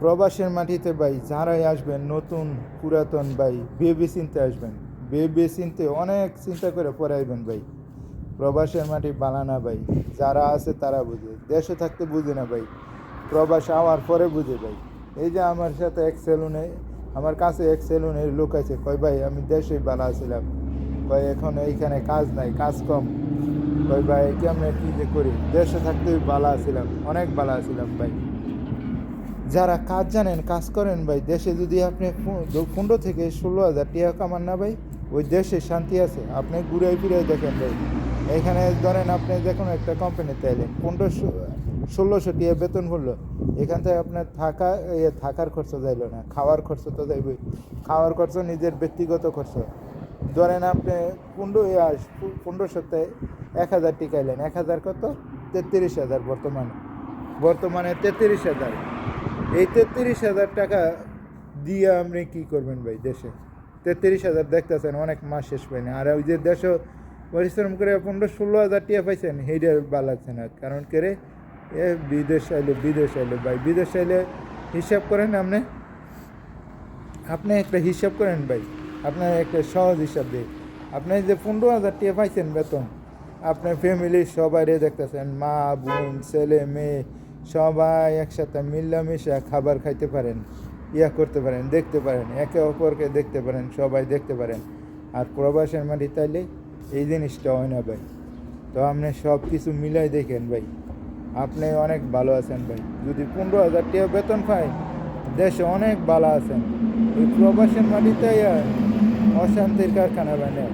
প্রবাসের মাটিতে ভাই, যারাই আসবেন, নতুন, পুরাতন ভাই, ভেবে চিনতে আসবেন। ভেবে চিনতে অনেক চিন্তা করে পড়াইবেন ভাই। প্রবাসের মাটি বানানা ভাই। যারা আছে তারা বুঝে। দেশে থাকতে বুঝে না ভাই। প্রবাস আওয়ার পরে বুঝে ভাই। এই যে আমার সাথে এক সেলুনে, আমার কাছে এক সেলুনের লোক আছে। কয়, ভাই, আমি দেশেই বালা ছিলাম। কয়, এখন এইখানে কাজ নাই, কাজ কম। কয়, ভাই, কেমনে কী যে করি? দেশে থাকতে বালা আছিলাম অনেক বালা আছিলাম ভাই। যারা কাজ জানেন, কাজ করেন ভাই, দেশে যদি আপনি পনেরো থেকে ষোলো হাজার টাকা কামান না ভাই, ওই দেশে শান্তি আছে। আপনি ঘুরাই ফিরাই দেখেন ভাই। এখানে ধরেন আপনি দেখুন একটা কোম্পানিতে এলেন পনেরোশো ষোলোশো টিয়া বেতন পড়ল এখান থেকে আপনার থাকা, এ, থাকার খরচ যাইলো না, খাওয়ার খরচ তো যাইবই। খাওয়ার খরচ নিজের ব্যক্তিগত খরচ। ধরেন আপনি পনেরো পনেরো সপ্তাহে এক হাজার টিকা এলেন। এক হাজার কত? তেত্রিশ হাজার বর্তমানে। বর্তমানে তেত্রিশ হাজার। এই তেত্রিশ হাজার টাকা দিয়ে আপনি কি করবেন ভাই দেশে? তেত্রিশ হাজার দেখতেছেন, অনেক মাস শেষ পাইনি আর ওই যে দেশে পরিশ্রম করে পনেরো ষোলো হাজার টিয়া পাইছেন, সেইটা ভালো লাগছে না। কারণ কেরে এ বিদেশ আইলে বিদেশ আইলে ভাই, বিদেশ আইলে হিসাব করেন আপনি। আপনি একটা হিসাব করেন ভাই আপনার একটা সহজ হিসাব দিয়ে। আপনি যে পনেরো হাজার টিয়া পাইছেন বেতন, আপনার ফ্যামিলির সবাই দেখতেছেন, মা, বোন, ছেলে, মেয়ে। সবাই একসাথে মিলামিশা খাবার খাইতে পারেন, ইয়া করতে পারেন, দেখতে পারেন, একে অপরকে দেখতে পারেন, সবাই দেখতে পারেন। আর প্রবাসের মাটি তাইলে এই জিনিসটা হয় না ভাই। তো আপনি সব কিছু মিলাই দেখেন ভাই। আপনি অনেক ভালো আছেন ভাই। যদি পনেরো হাজার টাকা বেতন পাই দেশে অনেক ভালো আছেন। ওই প্রবাসের মাটিতে অশান্তির কারখানা বানায়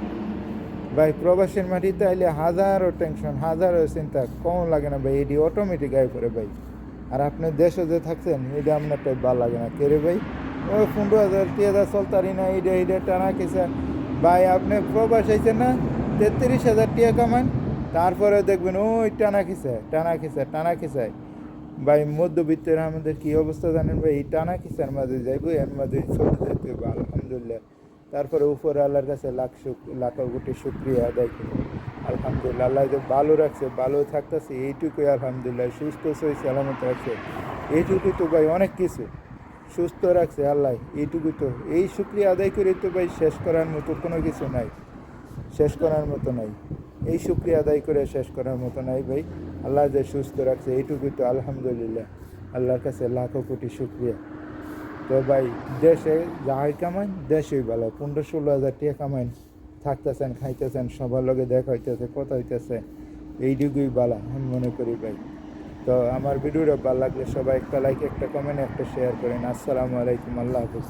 ভাই, প্রবাসের মাটিতে আইলে হাজারো টেনশন হাজারো চিন্তা, কম লাগে না ভাই, এটি অটোমেটিক আয় করে ভাই। আর আপনি দেশে যে থাকছেন, এটা আপনারটা ভালো লাগে না। কে রে ভাই? ওই পনেরো হাজার টি হাজার চলতারি না এইটা এইটা টানা কিসা? ভাই, আপনি প্রবাস আইছেন না, তেত্রিশ হাজার টিয়া কামান, তারপরে দেখবেন, ওই টানা খিসায় টানা খিসায় টানা খিসায় ভাই, মধ্যবিত্তের আমাদের কি অবস্থা জানেন ভাই? এই টানা খিসার মাঝে যাইবো, এর মাঝে চলে যাইতে আলহামদুলিল্লাহ। তারপরে উপরে আল্লাহর কাছে লাখ শুক- লাখ কোটি শুক্রিয়া আদায় করি। আলহামদুলিল্লাহ, আল্লাহ যে ভালো রাখছে, ভালো থাকতেছে, এইটুকুই আলহামদুলিল্লাহ, সুস্থ সই, সালামত রাখছে। এইটুকুই তো ভাই অনেক কিছু। সুস্থ রাখছে আল্লাহ, এইটুকুই তো। এই শুক্রিয়া আদায় করে তো ভাই শেষ করার মতো কোনো কিছু নাই। শেষ করার মতো নাই। এই শুক্রিয়া আদায় করে শেষ করার মতো নাই ভাই। আল্লাহ যে সুস্থ রাখছে, এইটুকুই তো আলহামদুলিল্লাহ। আল্লাহর কাছে লাখো কোটি শুক্রিয়া। তো ভাই, দেশে যাই কামাই, দেশেই ভালো। পনেরো ষোলো হাজার টাকা কামাইন, থাকতেছেন, খাইতেছেন, সবার লগে দেখা হইতেছে, কথা হইতেছে, এইটুকুই বালা, আমি মনে করি ভাই। তো আমার ভিডিওটা ভালো লাগলে সবাই একটা লাইক একটা কমেন্ট একটা শেয়ার করেন। আসসালামু আলাইকুম, আল্লাহ হাফিজ।